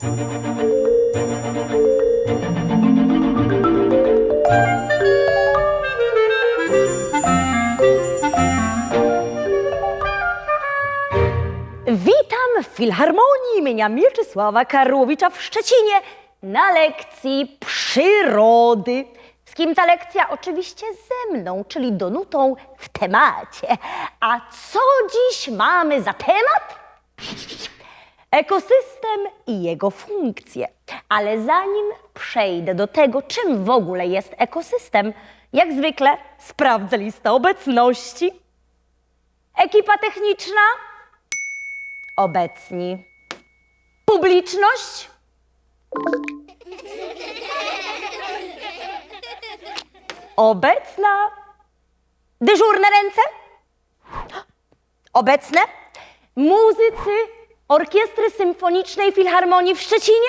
Witam w Filharmonii imienia Mieczysława Karłowicza w Szczecinie na lekcji przyrody. Z kim ta lekcja? Oczywiście ze mną, czyli Donutą w temacie. A co dziś mamy za temat? Ekosystem i jego funkcje. Ale zanim przejdę do tego, czym w ogóle jest ekosystem, jak zwykle sprawdzę listę obecności. Ekipa techniczna? obecni. Publiczność? Obecna. Dyżurne ręce? Obecne. Muzycy Orkiestry Symfonicznej Filharmonii w Szczecinie?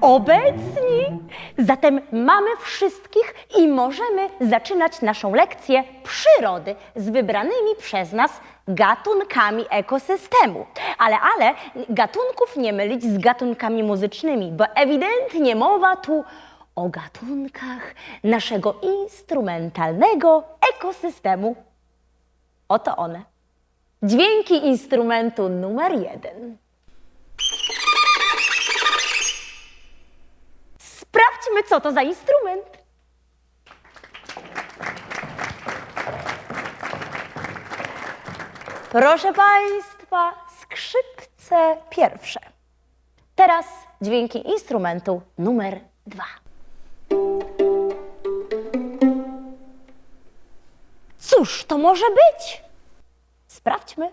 Obecni. Zatem mamy wszystkich i możemy zaczynać naszą lekcję przyrody z wybranymi przez nas gatunkami ekosystemu. Ale, ale gatunków nie mylić z gatunkami muzycznymi, bo ewidentnie mowa tu o gatunkach naszego instrumentalnego ekosystemu. Oto one. Dźwięki instrumentu numer jeden. Sprawdźmy, co to za instrument. Proszę Państwa, skrzypce pierwsze. Teraz dźwięki instrumentu numer dwa. Cóż to może być? Sprawdźmy.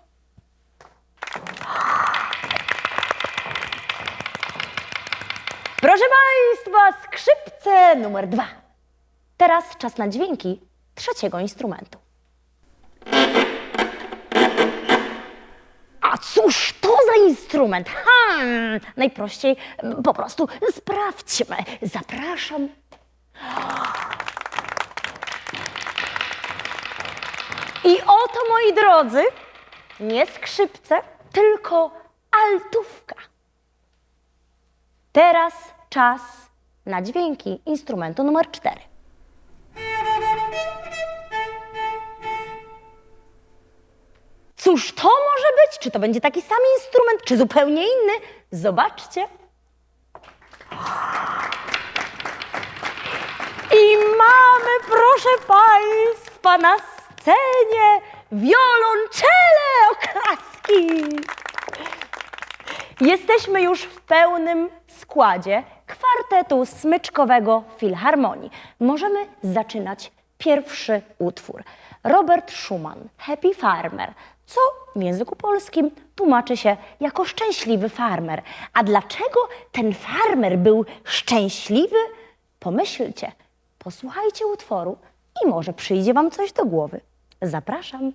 Proszę Państwa, skrzypce numer dwa. Teraz czas na dźwięki trzeciego instrumentu. A cóż to za instrument? Hmm, najprościej m, po prostu sprawdźmy. Zapraszam. I oto, moi drodzy, nie skrzypce, tylko altówka. Teraz czas na dźwięki instrumentu numer 4. Cóż to może być? Czy to będzie taki sam instrument, czy zupełnie inny? Zobaczcie. I mamy, proszę Państwa, na scenie wiolonczele oklaski. Jesteśmy już w pełnym składzie kwartetu smyczkowego Filharmonii. Możemy zaczynać pierwszy utwór. Robert Schumann, Happy Farmer, co w języku polskim tłumaczy się jako szczęśliwy farmer. A dlaczego ten farmer był szczęśliwy? Pomyślcie, posłuchajcie utworu i może przyjdzie Wam coś do głowy. Zapraszam.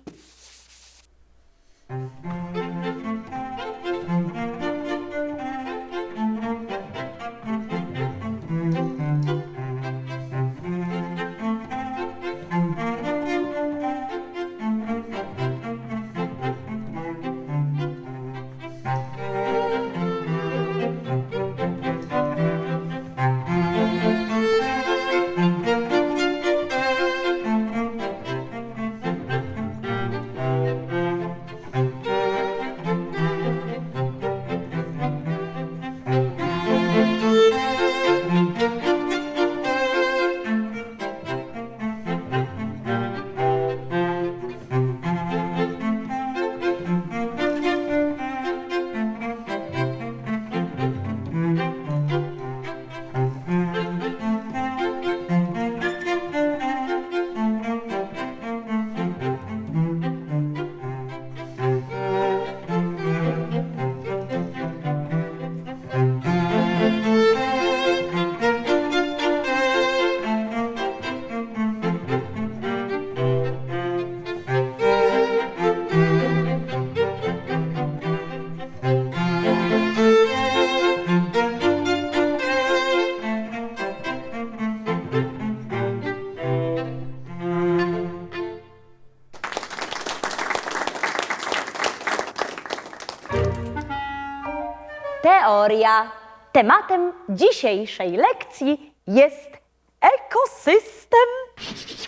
Teoria. Tematem dzisiejszej lekcji jest ekosystem.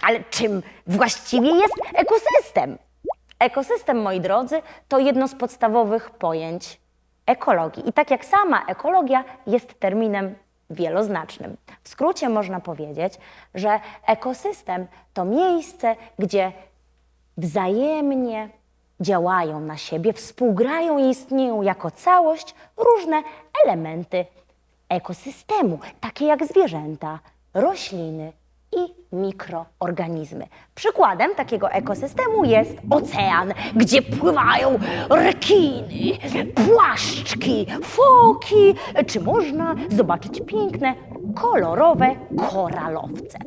Ale czym właściwie jest ekosystem? Ekosystem, moi drodzy, to jedno z podstawowych pojęć ekologii. I tak jak sama ekologia jest terminem wieloznacznym. W skrócie można powiedzieć, że ekosystem to miejsce, gdzie wzajemnie działają na siebie, współgrają i istnieją jako całość różne elementy ekosystemu, takie jak zwierzęta, rośliny i mikroorganizmy. Przykładem takiego ekosystemu jest ocean, gdzie pływają rekiny, płaszczki, foki, czy można zobaczyć piękne, kolorowe koralowce.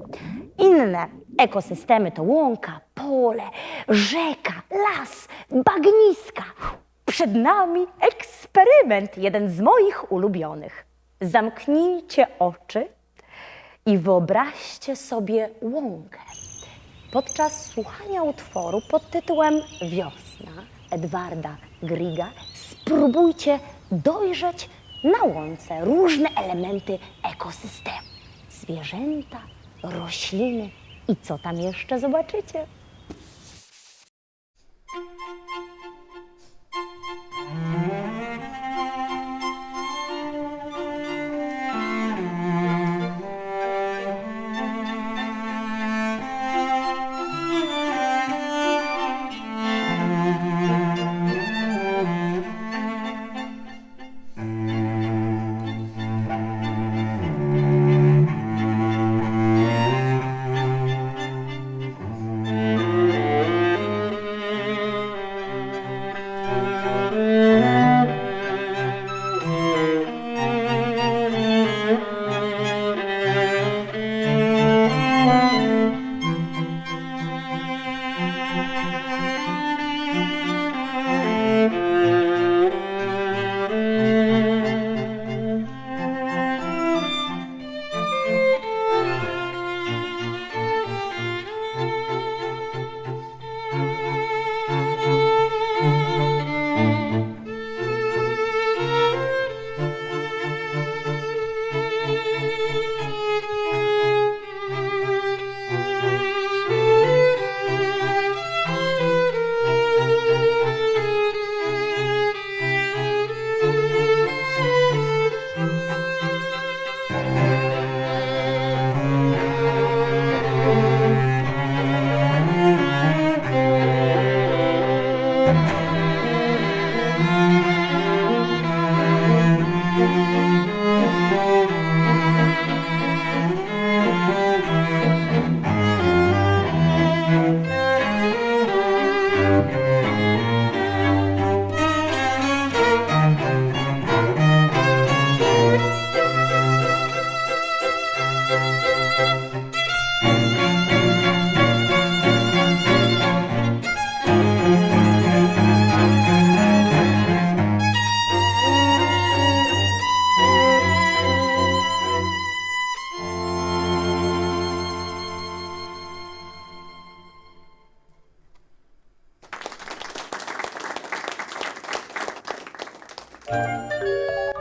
Inne ekosystemy to łąka, pole, rzeka, las, bagniska. Przed nami eksperyment, jeden z moich ulubionych. Zamknijcie oczy i wyobraźcie sobie łąkę. Podczas słuchania utworu pod tytułem Wiosna Edwarda Griga spróbujcie dojrzeć na łące różne elementy ekosystemu. Zwierzęta, rośliny i co tam jeszcze zobaczycie?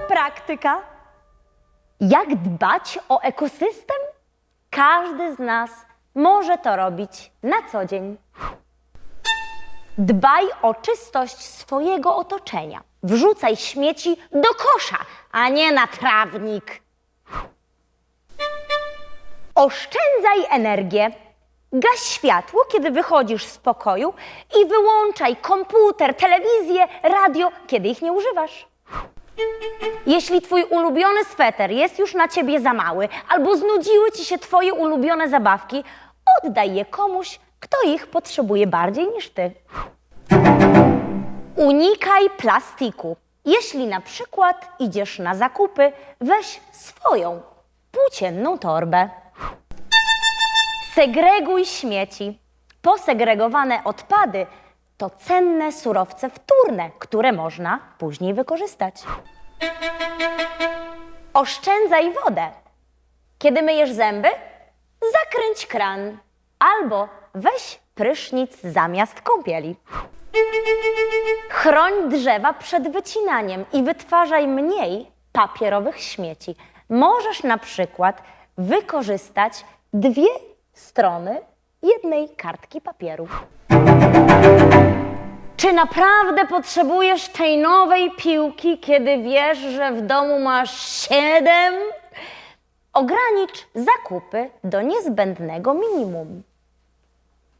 Praktyka. Jak dbać o ekosystem? Każdy z nas może to robić na co dzień. Dbaj o czystość swojego otoczenia. Wrzucaj śmieci do kosza, a nie na trawnik. Oszczędzaj energię. Gaś światło, kiedy wychodzisz z pokoju i wyłączaj komputer, telewizję, radio, kiedy ich nie używasz. Jeśli twój ulubiony sweter jest już na ciebie za mały, albo znudziły ci się twoje ulubione zabawki, oddaj je komuś, kto ich potrzebuje bardziej niż ty. Unikaj plastiku. Jeśli na przykład idziesz na zakupy, weź swoją płócienną torbę. Segreguj śmieci. Posegregowane odpady to cenne surowce wtórne, które można później wykorzystać. Oszczędzaj wodę. Kiedy myjesz zęby, zakręć kran albo weź prysznic zamiast kąpieli. Chroń drzewa przed wycinaniem i wytwarzaj mniej papierowych śmieci. Możesz na przykład wykorzystać dwie strony jednej kartki papieru. Czy naprawdę potrzebujesz tej nowej piłki, kiedy wiesz, że w domu masz siedem? Ogranicz zakupy do niezbędnego minimum.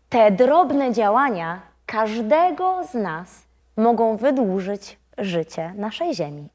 Te drobne działania każdego z nas mogą wydłużyć życie naszej Ziemi.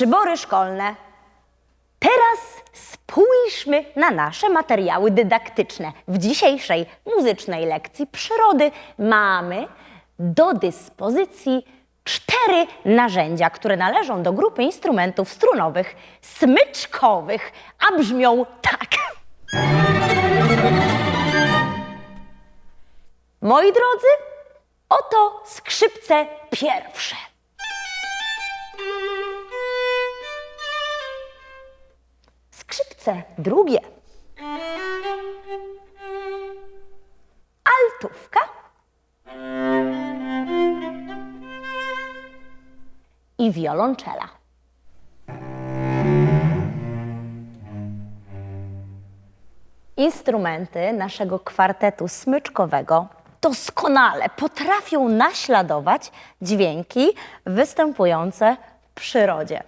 Przybory szkolne. Teraz spójrzmy na nasze materiały dydaktyczne. W dzisiejszej muzycznej lekcji przyrody mamy do dyspozycji cztery narzędzia, które należą do grupy instrumentów strunowych, smyczkowych, a brzmią tak. Moi drodzy, oto skrzypce pierwsze. Drugie. Altówka. I wiolonczela. Instrumenty naszego kwartetu smyczkowego doskonale potrafią naśladować dźwięki występujące w przyrodzie.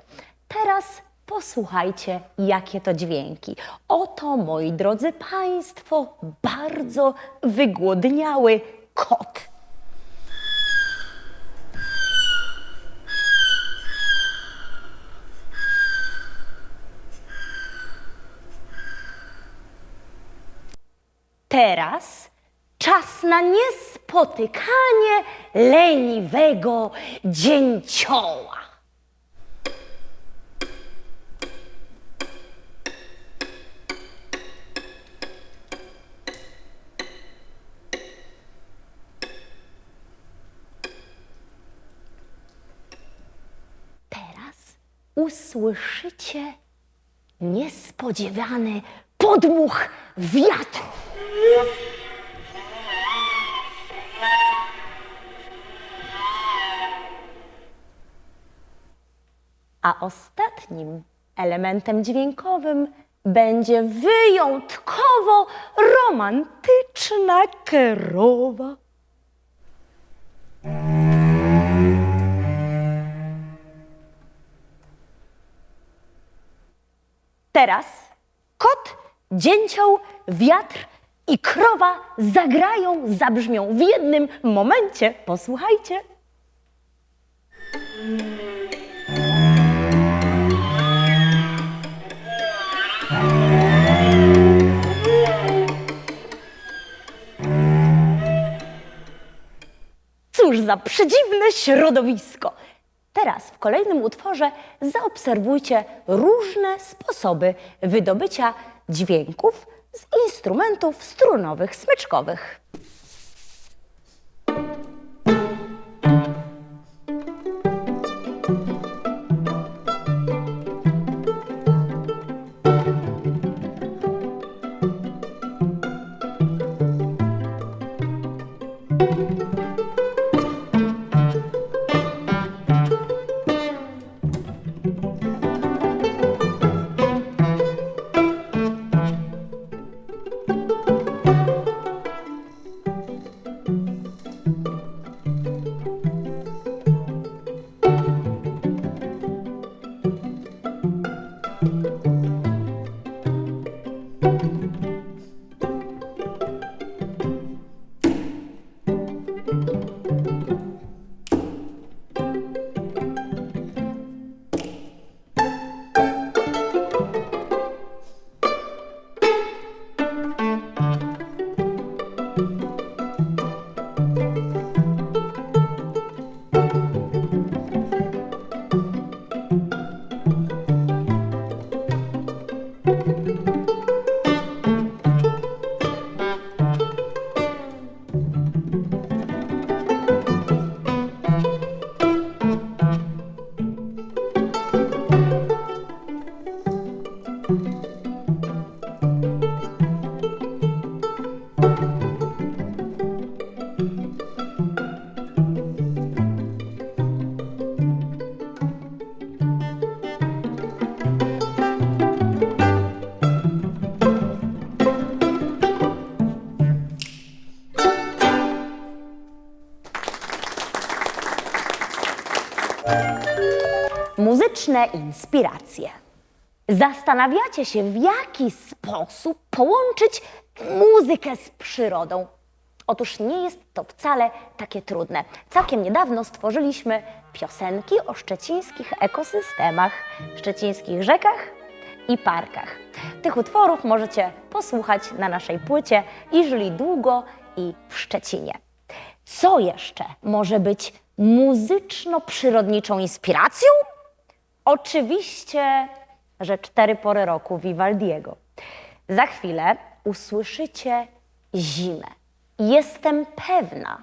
Teraz posłuchajcie, jakie to dźwięki. Oto, moi drodzy Państwo, bardzo wygłodniały kot. Teraz czas na niespotykanie leniwego dzięcioła. Usłyszycie niespodziewany podmuch wiatru. A ostatnim elementem dźwiękowym będzie wyjątkowo romantyczna kerowa. Teraz kot, dzięcioł, wiatr i krowa zagrają, zabrzmią w jednym momencie. Posłuchajcie. Cóż za przedziwne środowisko! Teraz w kolejnym utworze zaobserwujcie różne sposoby wydobycia dźwięków z instrumentów strunowych smyczkowych. Muzyczne inspiracje. Zastanawiacie się, w jaki sposób połączyć muzykę z przyrodą. Otóż nie jest to wcale takie trudne. Całkiem niedawno stworzyliśmy piosenki o szczecińskich ekosystemach, szczecińskich rzekach i parkach. Tych utworów możecie posłuchać na naszej płycie i żyli długo i w Szczecinie. Co jeszcze może być muzyczno-przyrodniczą inspiracją? Oczywiście, że cztery pory roku Vivaldiego. Za chwilę usłyszycie zimę. Jestem pewna,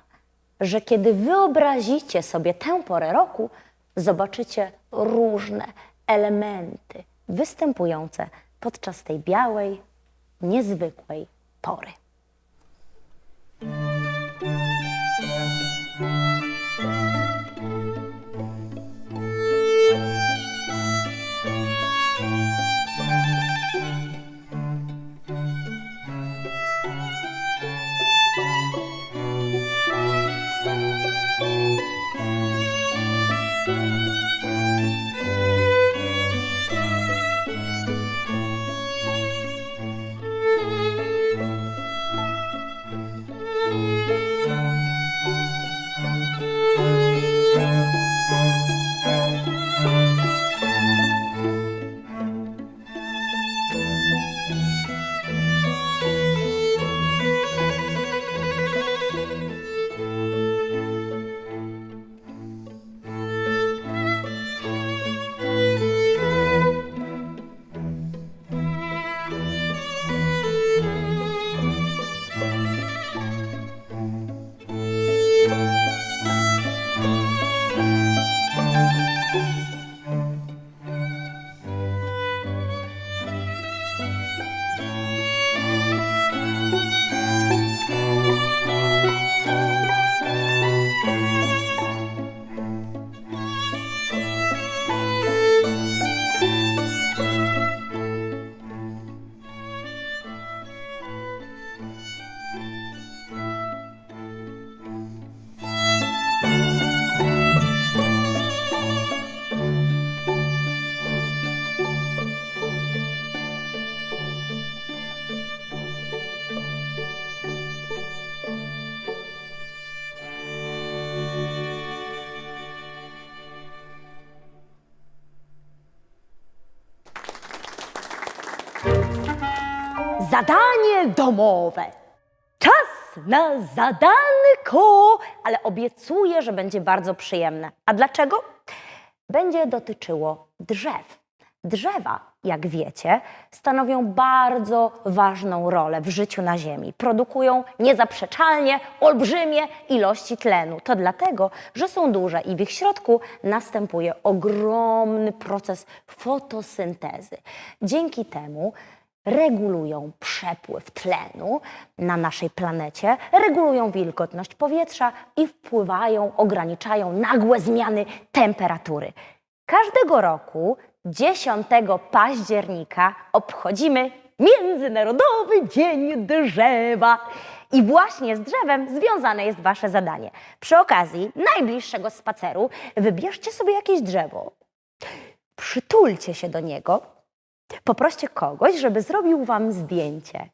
że kiedy wyobrazicie sobie tę porę roku, zobaczycie różne elementy występujące podczas tej białej, niezwykłej pory. Zadanie domowe. Czas na zadanko, ale obiecuję, że będzie bardzo przyjemne. A dlaczego? Będzie dotyczyło drzew. Drzewa, jak wiecie, stanowią bardzo ważną rolę w życiu na Ziemi. Produkują niezaprzeczalnie olbrzymie ilości tlenu. To dlatego, że są duże i w ich środku następuje ogromny proces fotosyntezy. Dzięki temu regulują przepływ tlenu na naszej planecie, regulują wilgotność powietrza i wpływają, ograniczają nagłe zmiany temperatury. Każdego roku 10 października obchodzimy Międzynarodowy Dzień Drzewa. I właśnie z drzewem związane jest Wasze zadanie. Przy okazji najbliższego spaceru wybierzcie sobie jakieś drzewo, przytulcie się do niego, poproście kogoś, żeby zrobił Wam zdjęcie.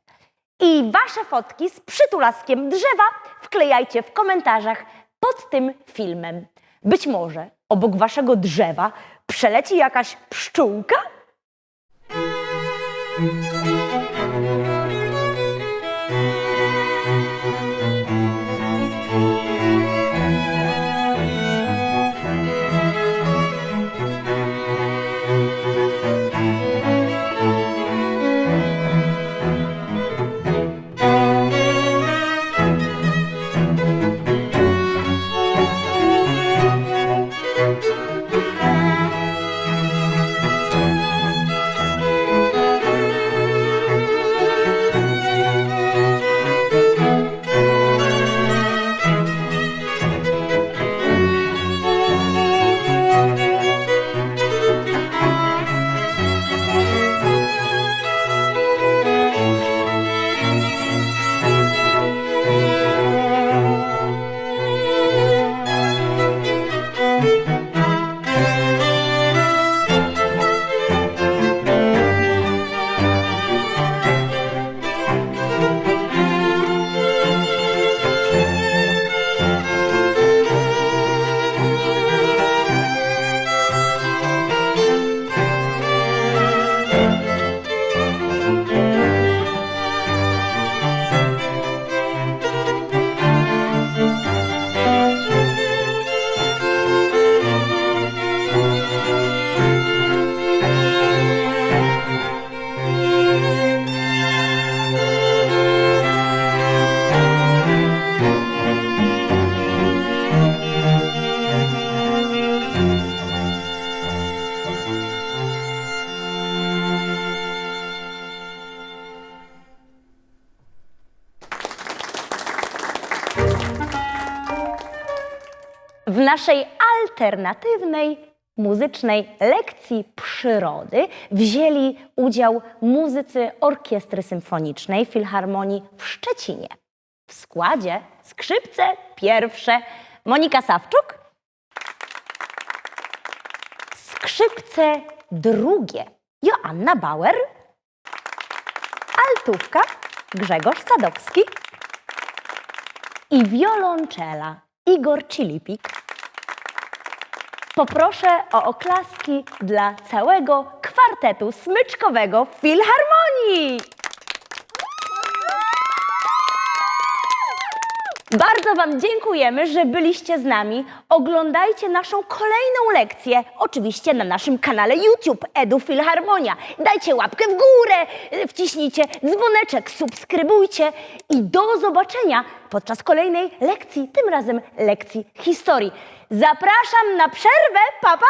I Wasze fotki z przytulaskiem drzewa wklejajcie w komentarzach pod tym filmem. Być może obok Waszego drzewa przeleci jakaś pszczółka? Naszej alternatywnej muzycznej lekcji przyrody wzięli udział muzycy Orkiestry Symfonicznej Filharmonii w Szczecinie. W składzie skrzypce pierwsze Monika Sawczuk, skrzypce drugie Joanna Bauer, altówka Grzegorz Sadowski i wiolonczela Igor Cilipik. Poproszę o oklaski dla całego kwartetu smyczkowego Filharmonii. Bardzo Wam dziękujemy, że byliście z nami. Oglądajcie naszą kolejną lekcję, oczywiście na naszym kanale YouTube Edu Filharmonia. Dajcie łapkę w górę, y, wciśnijcie dzwoneczek, subskrybujcie i do zobaczenia podczas kolejnej lekcji, tym razem lekcji historii. Zapraszam na przerwę, pa pa!